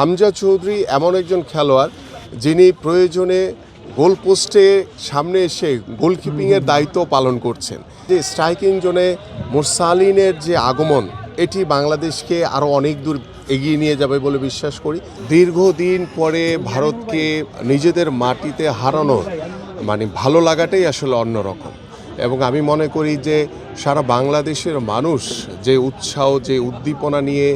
হামজা চৌধুরী এমন একজন খেলোয়াড় যিনি প্রয়োজনে গোল পোস্টে সামনে এসে গোলকিপিংয়ের দায়িত্ব পালন করছেন। যে স্ট্রাইকিং জোনে মোরসালিনের যে আগমন এটি বাংলাদেশকে আরও অনেক দূর এগিয়ে নিয়ে যাবে বলে বিশ্বাস করি। দীর্ঘদিন পরে ভারতকে নিজেদের মাটিতে হারানোর মানে ভালো লাগাটাই আসলে অন্যরকম। এবং আমি মনে করি যে সারা বাংলাদেশের মানুষ যে উৎসাহ যে উদ্দীপনা নিয়ে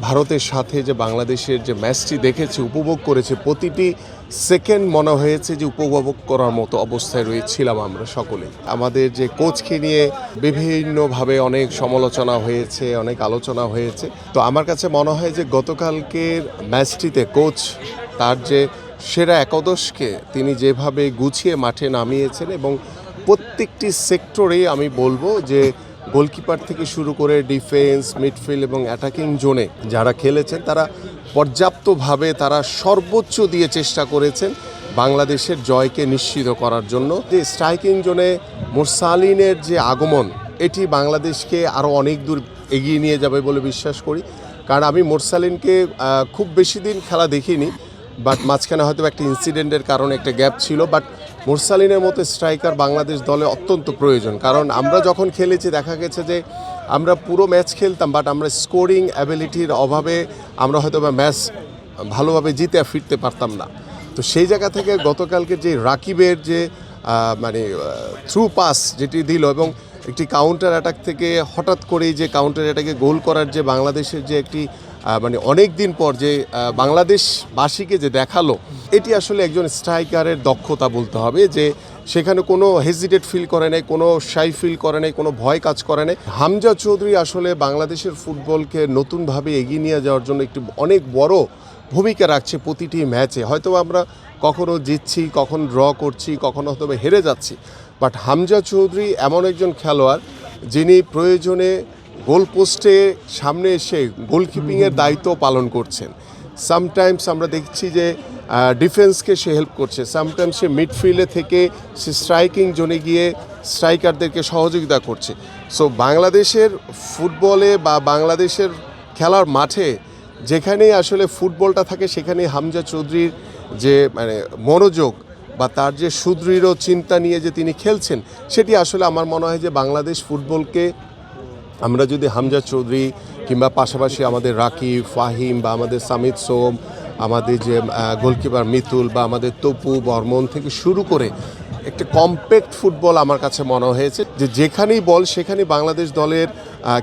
ভারতের সাথে যে বাংলাদেশের যে ম্যাচটি দেখেছে, উপভোগ করেছে, প্রতিটি সেকেন্ড মনে হয়েছে যে উপভোগ করার মতো অবস্থায় রয়েছিলাম আমরা সকলেই। আমাদের যে কোচকে নিয়ে বিভিন্নভাবে অনেক সমালোচনা হয়েছে, অনেক আলোচনা হয়েছে। তো আমার কাছে মনে হয় যে গতকালকের ম্যাচটিতে কোচ তার যে সেরা একাদশকে তিনি যেভাবে গুছিয়ে মাঠে নামিয়েছেন এবং প্রত্যেকটি সেক্টরে আমি বলব যে গোলকিপার থেকে শুরু করে ডিফেন্স, মিডফিল্ড এবং অ্যাটাকিং জোনে যারা খেলেছেন, তারা পর্যাপ্তভাবে তারা সর্বোচ্চ দিয়ে চেষ্টা করেছেন বাংলাদেশের জয়কে নিশ্চিত করার জন্য। যে স্ট্রাইকিং জোনে মোরসালিনের যে আগমন, এটি বাংলাদেশকে আরও অনেক দূর এগিয়ে নিয়ে যাবে বলে বিশ্বাস করি। কারণ আমি মোরসালিনকে খুব বেশি দিন খেলা দেখিনি, বাট মাঝখানে হয়তো একটা ইনসিডেন্টের কারণে একটা গ্যাপ ছিল, বাট মোরসালিনের মতো স্ট্রাইকার বাংলাদেশ দলে অত্যন্ত প্রয়োজন। কারণ আমরা যখন খেলেছি, দেখা গেছে যে আমরা পুরো ম্যাচ খেলতাম বাট আমরা স্কোরিং অ্যাবিলিটির অভাবে আমরা হয়তো বা ম্যাচ ভালোভাবে জিতে ফিরতে পারতাম না। তো সেই জায়গা থেকে গতকালকে যে রাকিবের যে মানে থ্রু পাস যেটি দিল এবং একটি কাউন্টার অ্যাটাক থেকে হঠাৎ করেই যে কাউন্টার অ্যাটাকে গোল করার যে বাংলাদেশের যে একটি মানে অনেক দিন পর যে বাংলাদেশবাসীকে যে দেখাল, এটি আসলে একজন স্ট্রাইকারের দক্ষতা বলতে হবে যে, সেখানে কোনো হেজিটেট ফিল করে নাই, কোনো শাই ফিল করে নাই, কোনো ভয় কাজ করে নাই। হামজা চৌধুরী আসলে বাংলাদেশের ফুটবলকে নতুনভাবে এগিয়ে নিয়ে যাওয়ার জন্য একটি অনেক বড় ভূমিকা রাখছে প্রতিটি ম্যাচে। হয়তো আমরা কখনো জিতছি, কখন ড্র করছি, কখনো হয়তো হেরে যাচ্ছি। বাট হামজা চৌধুরী এমন একজন খেলোয়াড়, যিনি প্রয়োজনে গোল পোস্টে সামনে এসে গোলকিপিংয়ের দায়িত্ব পালন করছেন। সামটাইমস আমরা দেখছি যে ডিফেন্সকে সে হেল্প করছে। সামটাইমস সে মিডফিল্ডে থেকে সে স্ট্রাইকিং জোনে গিয়ে স্ট্রাইকারদেরকে সহযোগিতা করছে। সো বাংলাদেশের ফুটবলে বা বাংলাদেশের খেলার মাঠে যেখানেই আসলে ফুটবলটা থাকে, সেখানেই হামজা চৌধুরীর যে মানে মনোযোগ বা তার যে সুদৃঢ় চিন্তা নিয়ে যে তিনি খেলছেন, সেটি আসলে আমার মনে হয় যে বাংলাদেশ ফুটবলকে আমরা যদি হামজা চৌধুরী কিংবা পাশাপাশি আমাদের রাকিব ফাহিম বা আমাদের সামিদ সোম আমাদের যে গোলকিপার মিতুল বা আমাদের তপু বর্মন থেকে শুরু করে একটা কম্প্যাক্ট ফুটবল আমার কাছে মনে হয়েছে যে যেখানেই বল সেখানেই বাংলাদেশ দলের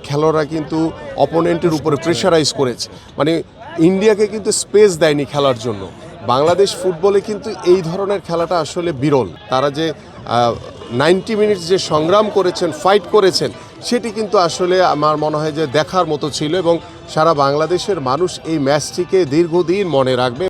খেলোয়াড়রা কিন্তু অপোনেন্টের উপরে প্রেশারাইজ করেছে। মানে ইন্ডিয়াকে কিন্তু স্পেস দেয়নি খেলার জন্য। বাংলাদেশ ফুটবলে কিন্তু এই ধরনের খেলাটা আসলে বিরল। তারা যে নাইনটি মিনিটস যে সংগ্রাম করেছেন ফাইট করেছেন সেটি কিন্তু আসলে আমার মনে হয় যে দেখার মতো ছিল এবং সারা বাংলাদেশের মানুষ এই ম্যাচটিকে দীর্ঘদিন মনে রাখবে।